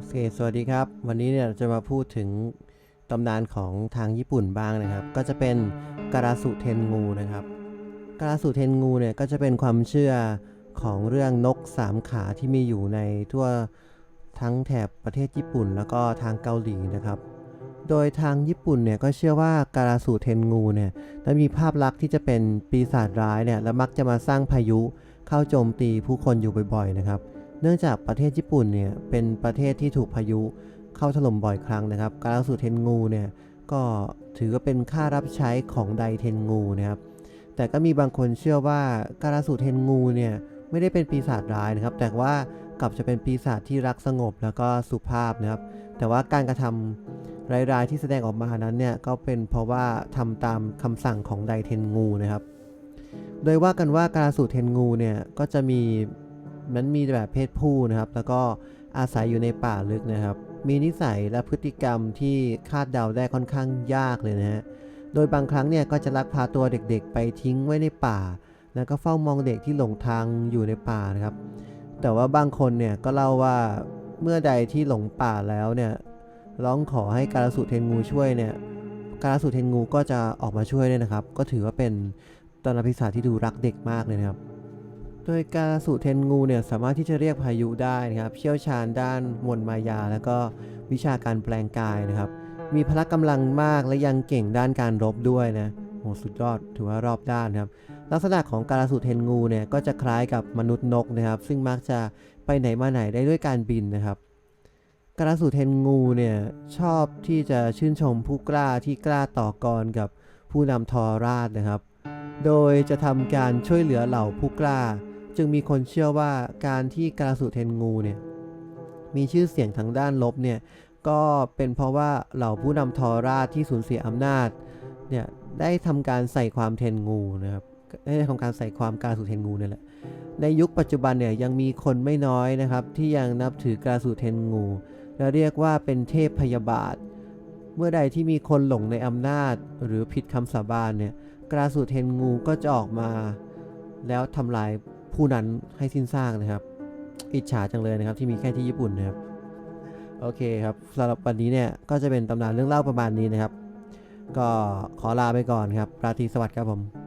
โอเคสวัสดีครับ วันนี้เนี่ยจะมาพูดถึงตำนานของทางญี่ปุ่นบ้างนะครับ ก็จะเป็นการาสุเทนงูนะครับการาสุเทนงูเนี่ยก็จะเป็นความเชื่อของเรื่องนกสามขาที่มีอยู่ในทั่วทั้งแถบประเทศญี่ปุ่น แล้วก็ทางเกาหลีนะครับ โดยทางญี่ปุ่นเนี่ยก็เชื่อว่าการาสุเทนงูเนี่ยนั้นมีภาพลักษณ์ที่จะเป็นปีศาจร้ายเนี่ยและมักจะมาสร้างพายุเข้าโจมตีผู้คนอยู่บ่อยๆนะครับ เนื่องจากประเทศญี่ปุ่นเนี่ยเป็นประเทศที่ถูกพายุเข้าถล่มบ่อยครั้งนะครับ การาสุเทนงูเนี่ยก็ถือว่าเป็นค่ารับใช้ของไดเทนงูนะครับ แต่ก็มีบางคนเชื่อว่าการาสุเทนงูเนี่ยไม่ได้เป็นปีศาจร้ายนะครับ แต่ว่ากลับจะเป็นปีศาจที่รักสงบแล้วก็สุภาพนะครับ แต่ว่าการกระทำร้ายๆที่แสดงออกมานั้นเนี่ยก็เป็นเพราะว่าทำตามคำสั่งของไดเทนงูนะครับ โดยว่ากันว่าการาสุเทนงูเนี่ยก็จะมี นั้นมีแบบเพศผู้นะครับ แล้วก็อาศัยอยู่ในป่าลึกนะครับ มีนิสัยและพฤติกรรมที่คาดเดาได้ค่อนข้างยากเลยนะฮะ โดยบางครั้งเนี่ยก็จะลักพาตัวเด็กๆ ไปทิ้งไว้ในป่า แล้วก็เฝ้ามองเด็กที่หลงทางอยู่ในป่านะครับ แต่ว่าบางคนเนี่ยก็เล่าว่าเมื่อใดที่หลงป่าแล้วเนี่ยร้องขอให้การาสุเทนงูช่วยเนี่ยการาสุเทนงูก็จะออกมาช่วยด้วยนะครับ ก็ถือว่าเป็นตนพิศาจที่ดูรักเด็กมากเลยนะครับ โดยการสูเทนงูเนี่ยสามารถที่จะเรียกพายุได้นะครับเชี่ยวชาญด้านมนต์มายา แล้วก็วิชาการแปลงกายนะครับ มีพละกำลังมากและยังเก่งด้านการรบด้วยนะโหสุดยอดถือว่ารอบด้านครับ ลักษณะของการสูเทนงูเนี่ยก็จะคล้ายกับมนุษย์นกนะครับ ซึ่งมักจะไปไหนมาไหนได้ด้วยการบินนะครับการสูเทนงูเนี่ยชอบที่จะชื่นชมผู้กล้าที่กล้าต่อกรกับผู้นำทอราชนะครับ โดยจะทำการช่วยเหลือเหล่าผู้กล้า จึงมีคนเชื่อว่าการที่กาสุเทนงูเนี่ยมีชื่อเสียงทางด้านลบเนี่ยก็เป็นเพราะว่าเหล่าผู้นำทอราชที่สูญเสียอำนาจเนี่ยได้ทำการใส่ความเทนงูนะครับได้ทำการใส่ความกาสุเทนงูนี่แหละในยุคปัจจุบันเนี่ยยังมีคนไม่น้อยนะครับ ที่ยังนับถือกาสุเทนงู และเรียกว่าเป็นเทพพยาบาท เมื่อใดที่มีคนหลงในอำนาจ หรือผิดคำสาบานเนี่ยกาสุเทนงูก็จะออกมา แล้วทำลาย ผู้นั้นให้สิ้นซากนะครับ อิจฉาจังเลยนะครับที่มีแค่ที่ญี่ปุ่นนะครับ โอเคครับสำหรับวันนี้เนี่ยก็จะเป็นตำนานเรื่องเล่าประมาณนี้นะครับ ก็ขอลาไปก่อนครับ ราตรีสวัสดิ์ครับผม